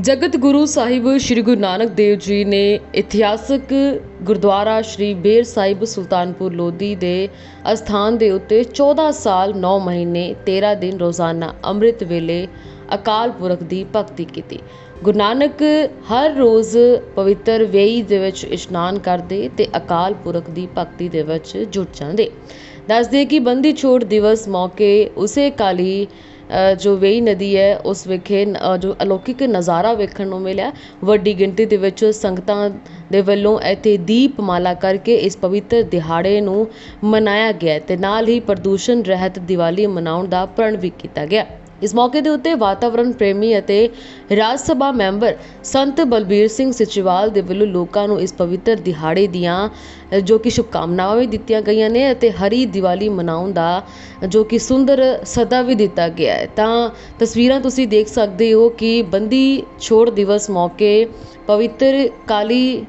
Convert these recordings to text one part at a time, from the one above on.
ਜਗਤ ਗੁਰੂ ਸਾਹਿਬ ਸ੍ਰੀ ਗੁਰੂ ਨਾਨਕ ਦੇਵ ਜੀ ਨੇ ਇਤਿਹਾਸਕ ਗੁਰਦੁਆਰਾ ਸ੍ਰੀ ਬੇਰ ਸਾਹਿਬ ਸੁਲਤਾਨਪੁਰ ਲੋਧੀ ਦੇ ਅਸਥਾਨ ਦੇ ਉੱਤੇ 14 ਸਾਲ 9 ਮਹੀਨੇ 13 ਦਿਨ ਰੋਜ਼ਾਨਾ ਅੰਮ੍ਰਿਤ ਵੇਲੇ ਅਕਾਲ ਪੁਰਖ ਦੀ ਭਗਤੀ ਕੀਤੀ। ਗੁਰੂ ਨਾਨਕ ਹਰ ਰੋਜ਼ ਪਵਿੱਤਰ ਵੇਈ ਦੇ ਵਿੱਚ ਇਸ਼ਨਾਨ ਕਰਦੇ ਤੇ ਅਕਾਲ ਪੁਰਖ ਦੀ ਭਗਤੀ ਦੇ ਵਿੱਚ ਜੁਟ ਜਾਂਦੇ। ਦੱਸਦੇ ਕਿ ਬੰਦੀ ਛੋੜ ਦਿਵਸ ਮੌਕੇ ਉਸੇ ਕਾਲੀ ਜੋ ਵੇਈ ਨਦੀ ਹੈ, ਉਸ ਵਿਖੇ ਜੋ ਅਲੌਕਿਕ ਨਜ਼ਾਰਾ ਵੇਖਣ ਨੂੰ ਮਿਲਿਆ ਵੱਡੀ ਗਿਣਤੀ ਦੇ ਵਿੱਚ ਸੰਗਤਾਂ ਦੇ ਵੱਲੋਂ ਇੱਥੇ ਦੀਪਮਾਲਾ ਕਰਕੇ ਇਸ ਪਵਿੱਤਰ ਦਿਹਾੜੇ ਨੂੰ ਮਨਾਇਆ ਗਿਆ ਅਤੇ ਨਾਲ ਹੀ ਪ੍ਰਦੂਸ਼ਣ ਰਹਿਤ ਦੀਵਾਲੀ ਮਨਾਉਣ ਦਾ ਪ੍ਰਣ ਵੀ ਕੀਤਾ ਗਿਆ ਇਸ ਮੌਕੇ ਦੇ ਉੱਤੇ ਵਾਤਾਵਰਣ ਪ੍ਰੇਮੀ ਅਤੇ ਰਾਜ ਸਭਾ ਮੈਂਬਰ ਸੰਤ ਬਲਬੀਰ ਸਿੰਘ ਸਿਚਵਾਲ ਦੇ ਵੱਲੋਂ ਲੋਕਾਂ ਨੂੰ ਇਸ ਪਵਿੱਤਰ ਦਿਹਾੜੇ ਦੀਆਂ ਜੋ ਕਿ ਸ਼ੁਭਕਾਮਨਾਵਾਂ ਵੀ ਦਿੱਤੀਆਂ ਗਈਆਂ ਨੇ ਅਤੇ ਹਰੀ ਦੀਵਾਲੀ ਮਨਾਉਣ ਦਾ, ਜੋ ਕਿ ਸੁੰਦਰ ਸੱਦਾ ਵੀ ਦਿੱਤਾ ਗਿਆ ਹੈ। ਤਾਂ ਤਸਵੀਰਾਂ ਤੁਸੀਂ ਦੇਖ ਸਕਦੇ ਹੋ ਕਿ ਬੰਦੀ ਛੋੜ ਦਿਵਸ ਮੌਕੇ ਪਵਿੱਤਰ ਕਾਲੀ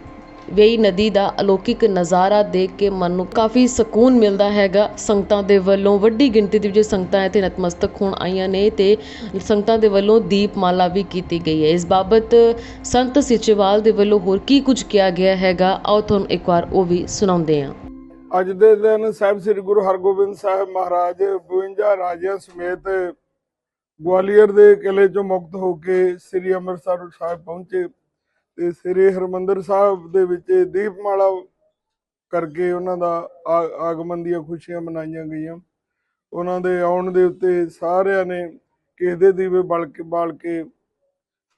ਵੇਈ ਨਦੀ ਦਾ ਅਲੌਕਿਕ ਨਜ਼ਾਰਾ ਦੇਖ ਕੇ ਮਨ ਨੂੰ ਕਾਫੀ ਸਕੂਨ ਮਿਲਦਾ ਹੈਗਾ। ਸੰਗਤਾਂ ਦੇ ਵੱਲੋਂ ਵੱਡੀ ਗਿਣਤੀ ਦੇ ਵਿੱਚ ਸੰਗਤਾਂ ਇੱਥੇ ਨਤਮਸਤਕ ਹੋਣ ਆਈਆਂ ਨੇ ਤੇ ਸੰਗਤਾਂ ਦੇ ਵੱਲੋਂ ਦੀਪਮਾਲਾ ਵੀ ਕੀਤੀ ਗਈ ਹੈ। ਇਸ ਬਾਬਤ ਸੰਤ ਸਿਚੇਵਾਲ ਦੇ ਵੱਲੋਂ ਹੋਰ ਕੀ ਕੁਝ ਕਿਹਾ ਗਿਆ ਹੈਗਾ? ਆਓ ਤੁਹਾਨੂੰ ਇੱਕ ਵਾਰ ਉਹ ਵੀ ਸੁਣਾਉਂਦੇ ਹਾਂ। ਅੱਜ ਦੇ ਦਿਨ ਸਾਹਿਬ ਸ੍ਰੀ ਗੁਰੂ ਹਰਗੋਬਿੰਦ ਸਾਹਿਬ ਮਹਾਰਾਜ 52 ਰਾਜਿਆਂ ਸਮੇਤ ਗਵਾਲੀਅਰ ਦੇ ਕਿਲੇ ਚੋਂ ਮੁਕਤ ਹੋ ਕੇ ਸ੍ਰੀ ਅੰਮ੍ਰਿਤਸਰ ਸਾਹਿਬ ਪਹੁੰਚੇ। ਤੇ ਸ੍ਰੀ ਹਰਮੰਦਰ ਸਾਹਿਬ ਦੇ ਵਿੱਚ ਦੀਪਮਾਲਾ ਕਰਕੇ ਉਹਨਾਂ ਦਾ ਆਗਮਨ ਦੀਆਂ ਖੁਸ਼ੀਆਂ ਮਨਾਈਆਂ ਗਈਆਂ। ਉਹਨਾਂ ਦੇ ਆਉਣ ਦੇ ਉੱਤੇ ਸਾਰਿਆਂ ਨੇ ਕਿਸੇ ਦੇ ਦੀਵੇ ਬਲ ਕੇ ਬਾਲ ਕੇ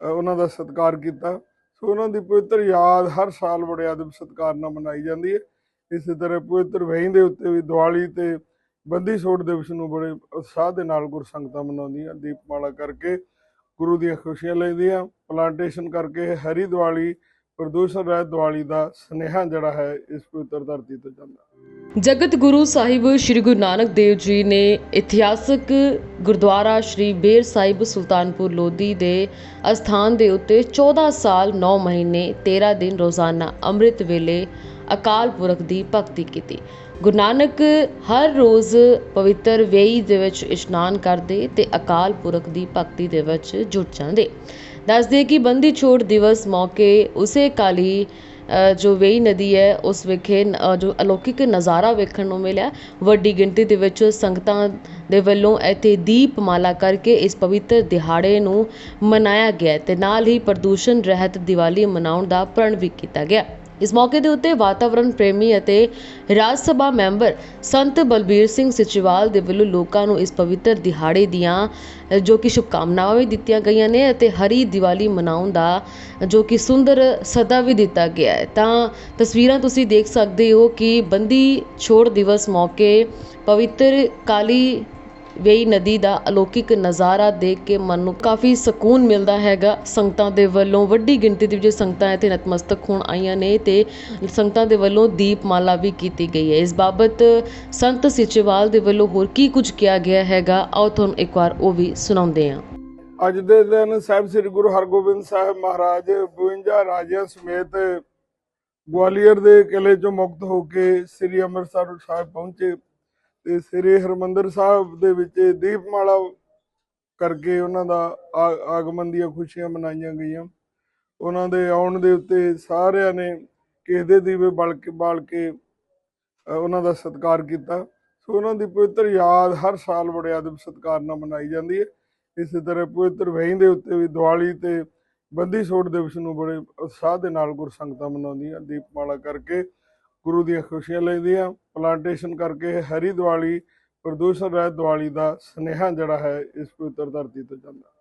ਉਹਨਾਂ ਦਾ ਸਤਿਕਾਰ ਕੀਤਾ। ਸੋ ਉਹਨਾਂ ਦੀ ਪਵਿੱਤਰ ਯਾਦ ਹਰ ਸਾਲ ਬੜੇ ਆਦਬ ਸਤਿਕਾਰ ਨਾਲ ਮਨਾਈ ਜਾਂਦੀ ਹੈ। ਇਸੇ ਤਰ੍ਹਾਂ ਪਵਿੱਤਰ ਵਹੀਂ ਦੇ ਉੱਤੇ ਵੀ ਦੀਵਾਲੀ ਤੇ ਬੰਦੀ ਛੋੜ ਦਿਵਸ ਨੂੰ ਬੜੇ ਉਤਸ਼ਾਹ ਦੇ ਨਾਲ ਗੁਰਸੰਗਤਾਂ ਮਨਾਉਂਦੀਆਂ, ਦੀਪਮਾਲਾ ਕਰਕੇ ਗੁਰੂ ਦੀਆਂ ਖੁਸ਼ੀਆਂ ਲੈਂਦੀਆਂ। ਪਲਾਂਟੇਸ਼ਨ ਕਰਕੇ ਹਰੀ ਦੀਵਾਲੀ, ਪ੍ਰਦੂਸ਼ਣ ਰਹਿਤ ਦੀਵਾਲੀ ਦਾ ਸੁਨੇਹਾ ਜਿਹੜਾ ਹੈ ਇਸ ਪਵਿੱਤਰ ਧਰਤੀ ਤੋਂ ਜਾਂਦਾ। ਜਗਤ ਗੁਰੂ ਸਾਹਿਬ ਸ੍ਰੀ ਗੁਰੂ ਨਾਨਕ ਦੇਵ ਜੀ ਨੇ ਇਤਿਹਾਸਕ ਗੁਰਦੁਆਰਾ ਸ੍ਰੀ ਬੇਰ ਸਾਹਿਬ ਸੁਲਤਾਨਪੁਰ ਲੋਧੀ ਦੇ ਅਸਥਾਨ ਦੇ ਉੱਤੇ 14 ਸਾਲ 9 ਮਹੀਨੇ 13 ਦਿਨ ਰੋਜ਼ਾਨਾ ਅੰਮ੍ਰਿਤ ਵੇਲੇ ਅਕਾਲ ਪੁਰਖ ਦੀ ਭਗਤੀ ਕੀਤੀ। ਗੁਰੂ ਨਾਨਕ ਹਰ ਰੋਜ਼ ਪਵਿੱਤਰ ਵੇਈ ਦੇ ਵਿੱਚ ਇਸ਼ਨਾਨ ਕਰਦੇ ਤੇ ਅਕਾਲ ਪੁਰਖ ਦੀ ਭਗਤੀ ਦੇ ਵਿੱਚ ਜੁਟ ਜਾਂਦੇ। ਦੱਸਦੇ ਕਿ ਬੰਦੀ ਛੋੜ ਦਿਵਸ ਮੌਕੇ ਉਸੇ ਕਾਲੀ ਜੋ ਵੇਈ ਨਦੀ ਹੈ, ਉਸ ਵਿਖੇ ਜੋ ਅਲੌਕਿਕ ਨਜ਼ਾਰਾ ਵੇਖਣ ਨੂੰ ਮਿਲਿਆ। ਵੱਡੀ ਗਿਣਤੀ ਦੇ ਵਿੱਚ ਸੰਗਤਾਂ ਦੇ ਵੱਲੋਂ ਇੱਥੇ ਦੀਪਮਾਲਾ ਕਰਕੇ ਇਸ ਪਵਿੱਤਰ ਦਿਹਾੜੇ ਨੂੰ ਮਨਾਇਆ ਗਿਆ ਅਤੇ ਨਾਲ ਹੀ ਪ੍ਰਦੂਸ਼ਣ ਰਹਿਤ ਦੀਵਾਲੀ ਮਨਾਉਣ ਦਾ ਪ੍ਰਣ ਵੀ ਕੀਤਾ ਗਿਆ। ਇਸ ਮੌਕੇ ਦੇ ਉੱਤੇ ਵਾਤਾਵਰਣ ਪ੍ਰੇਮੀ ਅਤੇ ਰਾਜ ਸਭਾ ਮੈਂਬਰ ਸੰਤ ਬਲਬੀਰ ਸਿੰਘ ਸਿਚਵਾਲ ਦੇ ਵੱਲੋਂ ਲੋਕਾਂ ਨੂੰ ਇਸ ਪਵਿੱਤਰ ਦਿਹਾੜੇ ਦੀਆਂ ਜੋ ਕਿ ਸ਼ੁਭਕਾਮਨਾਵਾਂ ਵੀ ਦਿੱਤੀਆਂ ਗਈਆਂ ਨੇ ਅਤੇ ਹਰੀ ਦੀਵਾਲੀ ਮਨਾਉਣ ਦਾ, ਜੋ ਕਿ ਸੁੰਦਰ ਸਦਾ ਵੀ ਦਿੱਤਾ ਗਿਆ ਹੈ। ਤਾਂ ਤਸਵੀਰਾਂ ਤੁਸੀਂ ਦੇਖ ਸਕਦੇ ਹੋ ਕਿ ਬੰਦੀ ਛੋੜ ਦਿਵਸ ਮੌਕੇ ਪਵਿੱਤਰ ਕਾਲੀ ਵੇਈ ਨਦੀ ਦਾ ਅਲੌਕਿਕ ਨਜ਼ਾਰਾ ਦੇਖ ਕੇ ਮਨ ਨੂੰ ਕਾਫੀ ਸਕੂਨ ਮਿਲਦਾ ਹੈਗਾ। ਸੰਗਤਾਂ ਦੇ ਵੱਲੋਂ ਵੱਡੀ ਗਿਣਤੀ ਦੇ ਵਿੱਚ ਸੰਗਤਾਂ ਇੱਥੇ ਨਤਮਸਤਕ ਹੋਣ ਆਈਆਂ ਨੇ ਤੇ ਸੰਗਤਾਂ ਦੇ ਵੱਲੋਂ ਦੀਪਮਾਲਾ ਵੀ ਕੀਤੀ ਗਈ ਹੈ। ਇਸ ਬਾਬਤ ਸੰਤ ਸਿਚੇਵਾਲ ਦੇ ਵੱਲੋਂ ਹੋਰ ਕੀ ਕੁਝ ਕਿਹਾ ਗਿਆ ਹੈਗਾ? ਆਓ ਤੁਹਾਨੂੰ ਇੱਕ ਵਾਰ ਉਹ ਵੀ ਸੁਣਾਉਂਦੇ ਹਾਂ। ਅੱਜ ਦੇ ਦਿਨ ਸਾਹਿਬ ਸ੍ਰੀ ਗੁਰੂ ਹਰਗੋਬਿੰਦ ਸਾਹਿਬ ਮਹਾਰਾਜ 52 ਰਾਜਿਆਂ ਸਮੇਤ ਗਵਾਲੀਅਰ ਦੇ ਕਿਲੇ ਚੋਂ ਮੁਕਤ ਹੋ ਕੇ ਸ੍ਰੀ ਅੰਮ੍ਰਿਤਸਰ ਸਾਹਿਬ ਪਹੁੰਚੇ। ਤੇ ਸ੍ਰੀ ਹਰਮੰਦਰ ਸਾਹਿਬ ਦੇ ਵਿੱਚ ਦੀਪਮਾਲਾ ਕਰਕੇ ਉਹਨਾਂ ਦਾ ਆ- ਆਗਮਨ ਦੀਆਂ ਖੁਸ਼ੀਆਂ ਮਨਾਈਆਂ ਗਈਆਂ। ਉਹਨਾਂ ਦੇ ਆਉਣ ਦੇ ਉੱਤੇ ਸਾਰਿਆਂ ਨੇ ਕਿਸੇ ਦੇ ਦੀਵੇ ਬਲ ਕੇ, ਬਾਲ ਕੇ ਉਹਨਾਂ ਦਾ ਸਤਿਕਾਰ ਕੀਤਾ। ਸੋ ਉਹਨਾਂ ਦੀ ਪਵਿੱਤਰ ਯਾਦ ਹਰ ਸਾਲ ਬੜੇ ਆਦਬ ਸਤਿਕਾਰ ਨਾਲ ਮਨਾਈ ਜਾਂਦੀ ਹੈ। ਇਸੇ ਤਰ੍ਹਾਂ ਪਵਿੱਤਰ ਵਹੀਂ ਦੇ ਉੱਤੇ ਵੀ ਦੀਵਾਲੀ ਤੇ ਬੰਦੀ ਛੋੜ ਦਿਵਸ ਨੂੰ ਬੜੇ ਉਤਸ਼ਾਹ ਦੇ ਨਾਲ ਗੁਰਸੰਗਤਾਂ ਮਨਾਉਂਦੀਆਂ। ਦੀਪਮਾਲਾ ਕਰਕੇ ਗੁਰੂ ਦੀਆਂ ਖੁਸ਼ੀਆਂ ਲੈਂਦੀਆਂ। ਪਲਾਂਟੇਸ਼ਨ ਕਰਕੇ ਹਰੀ ਦੀਵਾਲੀ, ਪ੍ਰਦੂਸ਼ਣ ਰਹਿਤ ਦੀਵਾਲੀ ਦਾ ਸੁਨੇਹਾ ਜਿਹੜਾ ਹੈ, ਇਸ ਪਵਿੱਤਰ ਧਰਤੀ ਤੋਂ ਜਾਂਦਾ।